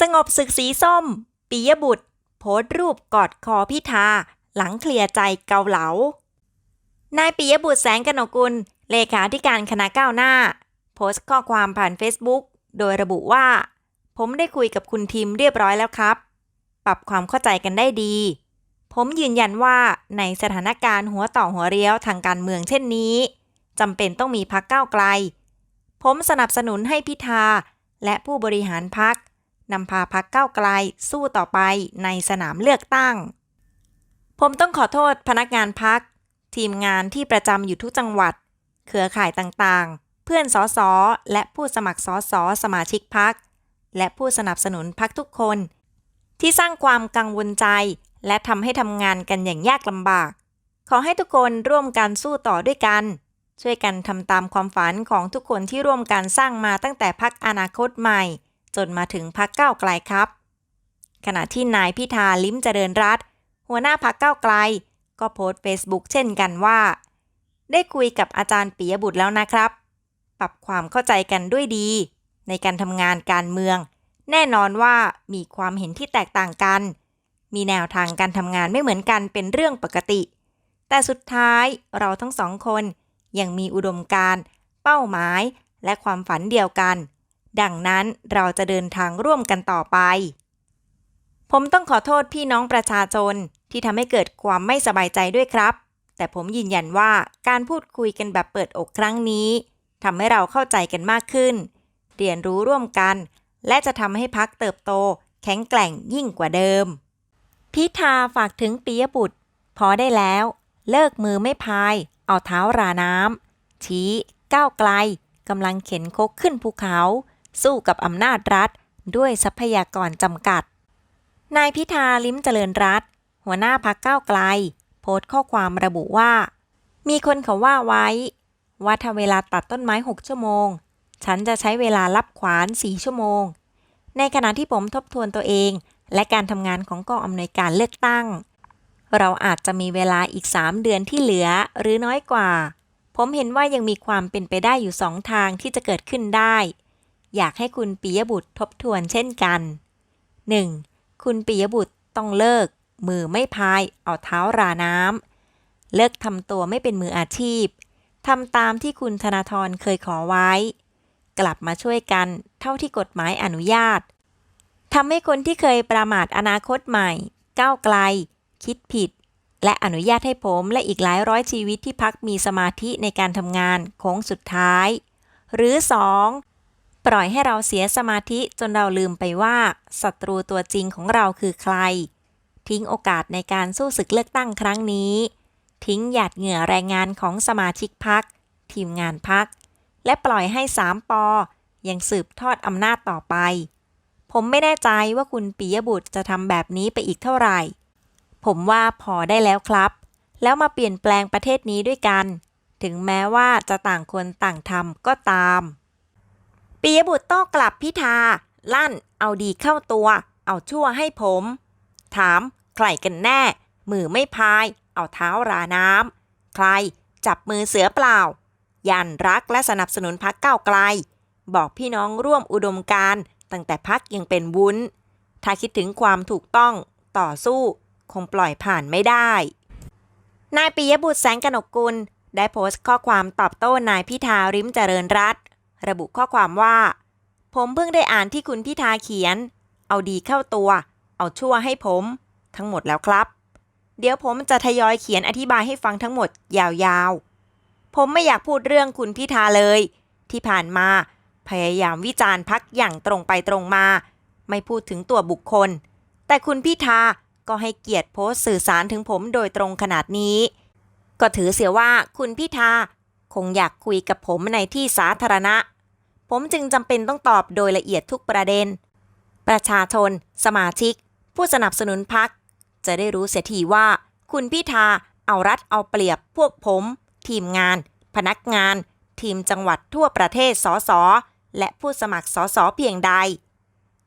สงบศึกสีส้ม ปิยบุตร โพสรูปกอดคอพิธา หลังเคลียร์ใจเกาเหลา นายปิยบุตรแสงกนกุล เลขาธิการคณะก้าวหน้า โพสต์ข้อความผ่าน Facebook โดยระบุว่า ผมได้คุยกับคุณทีมเรียบร้อยแล้วครับ ปรับความเข้าใจกันได้ดี ผมยืนยันว่าในสถานการณ์หัวต่อหัวเรียวทางการเมืองเช่นนี้จำเป็นต้องมีพักก้าวไกล ผมสนับสนุนให้พิธาและผู้บริหารพัก นำพาพักเก้าไกลสู้ต่อไปในสนามเลือกตั้ง ผมต้องขอโทษพนักงานพัก ทีมงานที่ประจำอยู่ทุกจังหวัด เครือข่ายต่างๆ เพื่อนสอสอและผู้สมัครสอสอสมาชิกพัก และผู้สนับสนุนพักทุกคน ที่สร้างความกังวลใจ และทำให้ทำงานกันอย่างยากลำบาก ขอให้ทุกคนร่วมกันสู้ต่อด้วยกันช่วยกันทำตามความฝันของทุกคนที่ร่วมกันสร้างมาตั้งแต่พักอนาคตใหม่ จนมาถึงพักเก้าไกลครับ ขณะที่นายพิธาลิ้มเจริญรัตหัวหน้าพักเก้าไกล ก็โพสต์เฟซบุ๊กเช่นกันว่า ได้คุยกับอาจารย์ปิยบุตรแล้วนะครับ ปรับความเข้าใจกันด้วยดี ในการทำงานการเมือง แน่นอนว่ามีความเห็นที่แตกต่างกัน มีแนวทางการทำงานไม่เหมือนกันเป็นเรื่องปกติ แต่สุดท้ายเราทั้งสองคนยังมีอุดมการณ์เป้าหมาย และความฝันเดียวกัน ดังนั้นเราจะเดินทางร่วมกันต่อไป ผมต้องขอโทษพี่น้องประชาชนที่ทำให้เกิดความไม่สบายใจด้วยครับ แต่ผมยืนยันว่าการพูดคุยกันแบบเปิดอกครั้งนี้ทำให้เราเข้าใจกันมากขึ้น เรียนรู้ร่วมกัน และจะทำให้พักเติบโต แข็งแกร่งยิ่งกว่าเดิม พิธาฝากถึงปิยบุตร พอได้แล้ว เลิกมือไม่พาย เอาเท้าราน้ำชี้ก้าวไกลกำลังเข็นคกขึ้นภูเขา สู้กับอำนาจรัฐ ด้วยทรัพยากรจำกัด นายพิธาลิ้มเจริญรัตหัวหน้าพักก้าวไกล โพสต์ข้อความระบุว่า มีคนเขาว่าไว้ ว่าถ้าเวลาตัดต้นไม้ 6 ชั่วโมง ฉันจะใช้เวลารับขวาน 4 ชั่วโมง ในขณะที่ผมทบทวนตัวเอง และการทำงานของกองอำนวยการเลือกตั้ง เราอาจจะมีเวลาอีก 3 เดือนที่เหลือหรือน้อยกว่า ผมเห็นว่ายังมีความเป็นไปได้อยู่สองทางที่จะเกิดขึ้นได้ อยากให้คุณปิยบุตรทบทวนเช่นกัน 1. คุณปิยบุตรต้องเลิก มือไม่พาย เอาเท้าราน้ำ เลิกทำตัวไม่เป็นมืออาชีพทำตามที่คุณธนาธรเคยขอไว้ กลับมาช่วยกันเท่าที่กฎหมายอนุญาตทำให้คนที่เคยประมาทอนาคตใหม่ ก้าวไกล คิดผิด และอนุญาตให้ผมและอีกหลายร้อยชีวิตที่พักมีสมาธิในการทำงานโค้งสุดท้าย หรือ 2. ปล่อยให้เราเสียสมาธิจนเราลืมไปว่าศัตรูตัวจริงของเราคือใคร ทิ้งโอกาสในการสู้ศึกเลือกตั้งครั้งนี้ ทิ้งหยาดเหงื่อแรงงานของสมาชิกพัก ทีมงานพัก และปล่อยให้สามปอยังสืบทอดอำนาจต่อไป ผมไม่แน่ใจว่าคุณปิยบุตรจะทำแบบนี้ไปอีกเท่าไหร่ ผมว่าพอได้แล้วครับ แล้วมาเปลี่ยนแปลงประเทศนี้ด้วยกัน ถึงแม้ว่าจะต่างคนต่างทำก็ตาม ปิยบุตรโต้กลับพิธา ลั่นเอาดีเข้าตัว เอาชั่วให้ผม ถาม ใครกันแน่ มือไม่พาย เอาเท้าราน้ำใครจับมือเสือเปล่า ยันรักและสนับสนุนพักเก้าไกล บอกพี่น้องร่วมอุดมการตั้งแต่พักยังเป็นวุ้น ถ้าคิดถึงความถูกต้องต่อสู้ คงปล่อยผ่านไม่ได้ นายปิยบุตรแสงกนกกุล ได้โพสต์ข้อความตอบโต้นายพิธาริมเจริญรัต ระบุข้อความว่า ผมเพิ่งได้อ่านที่คุณพิธาเขียน เอาดีเข้าตัว เอาชั่วให้ผม ทั้งหมดแล้วครับ เดี๋ยวผมจะทยอยเขียนอธิบายให้ฟังทั้งหมดยาวๆ ผมไม่อยากพูดเรื่องคุณพิธาเลย ที่ผ่านมา พยายามวิจารณ์พักอย่างตรงไปตรงมา ไม่พูดถึงตัวบุคคล แต่คุณพิธาก็ให้เกียรติโพสต์สื่อสารถึงผมโดยตรงขนาดนี้ ก็ถือเสียว่าคุณพิธา คงอยากคุยกับผมในที่สาธารณะ ผมจึงจำเป็นต้องตอบโดยละเอียดทุกประเด็น ประชาชน สมาชิก ผู้สนับสนุนพักจะได้รู้เสียทีว่า คุณพิธาเอารัดเอาเปรียบพวกผม ทีมงาน พนักงาน ทีมจังหวัดทั่วประเทศสอสอและผู้สมัครสอสอเพียงใด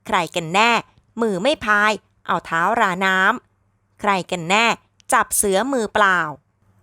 ใครกันแน่ มือไม่พาย เอาเท้าราน้ำใครกันแน่ จับเสือมือเปล่า